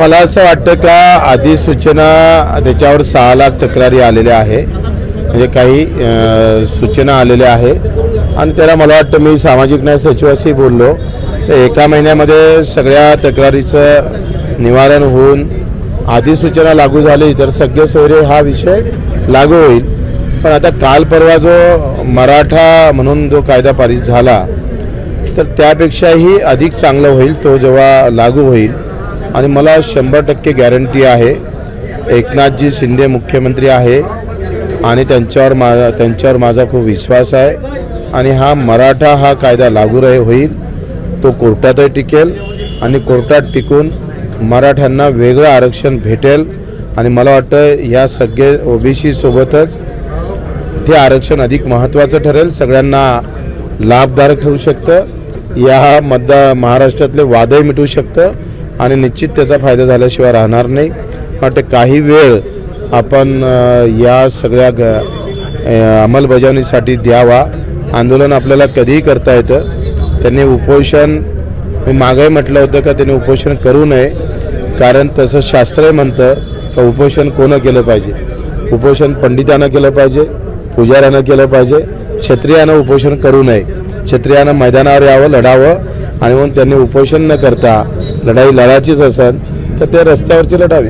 मला असं वाटतं का अधिसूचना त्याच्यावर सहा लाख तक्रारी आलेल्या आहे. म्हणजे काही सूचना आलेल्या आहे. आणि त्याला मला वाटतं मी सामाजिक न्याय सचिवाशी बोललो. तर एका महिन्यामध्ये सगळ्या तक्रारीचं निवारण होऊन अधिसूचना लागू झाली. तर सगळे सोयरे हा विषय लागू होईल. पण आता काल परवा जो मराठा म्हणून जो कायदा पारित झाला तर त्यापेक्षाही अधिक चांगलं होईल तो जेव्हा लागू होईल आणि मला शंभर टक्के गॅरंटी आहे. एकनाथजी शिंदे मुख्यमंत्री आहे. आणि त्यांच्यावर मा त्यांच्यावर माझा खूप विश्वास आहे. आणि हा मराठा हा कायदा लागू राही होईल. तो कोर्टातही टिकेल. आणि कोर्टात टिकून मराठ्यांना वेगळं आरक्षण भेटेल. आणि मला वाटतं या सगळे ओबीसी सोबतच ते आरक्षण अधिक महत्त्वाचं ठरेल. सगळ्यांना लाभदायक ठरू शकतं. या मतदा महाराष्ट्रातले वादही मिटू शकतं. आणि निश्चित त्याचा फायदा झाल्याशिवाय राहणार नाही. वाटतं काही वेळ आपण या सगळ्या ग अंमलबजावणीसाठी द्यावा. आंदोलन आपल्याला कधीही करता येतं. त्यांनी उपोषण मी मागंही म्हटलं होतं का त्यांनी उपोषण करू नये. कारण तसं शास्त्रही म्हणतं का उपोषण कोणं केलं पाहिजे? उपोषण पंडितानं केलं पाहिजे पुजाऱ्यानं केलं पाहिजे. क्षत्रियानं उपोषण करू नये. क्षत्रियानं मैदानावर यावं लढावं. आणि म्हणून त्यांनी उपोषण न करता लढाई लढायचीच असेल तर ते रस्त्यावरची लढावी.